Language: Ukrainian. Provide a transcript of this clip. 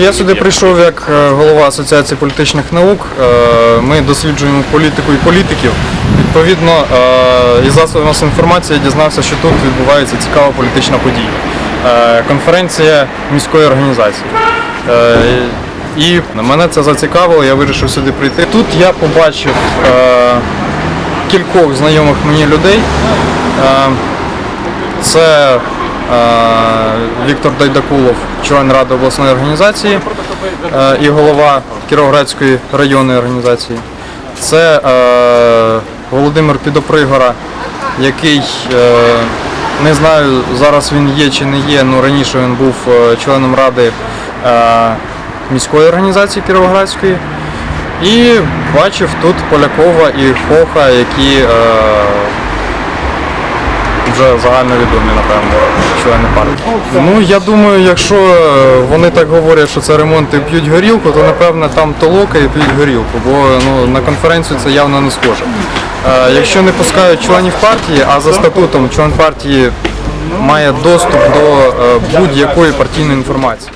Я сюди прийшов як е, голова Асоціації політичних наук. Е, Ми досліджуємо політику і політиків. Відповідно, е, із засобів масової інформації я дізнався, що тут відбувається цікава політична подія. Конференція міської організації. І мене це зацікавило, я вирішив сюди прийти. Тут я побачив кількох знайомих мені людей. Це Віктор Дайдакулов, член Ради обласної організації е, і голова Кіровоградської районної організації. Це е, Володимир Підопригора, який е, не знаю, зараз він є чи не є, але раніше він був е, членом ради е, міської організації Кіровоградської. І бачив тут Полякова і Хоха, які е, вже загальновідомі, напевно, члени партії. Ну я думаю, якщо е, вони так говорять, що це ремонт і п'ють горілку, то напевно там толока і п'ють горілку, бо ну, на конференцію це явно не схоже. Е, якщо не пускають членів партії, а за статутом член партії має доступ до е, будь-якої партійної інформації.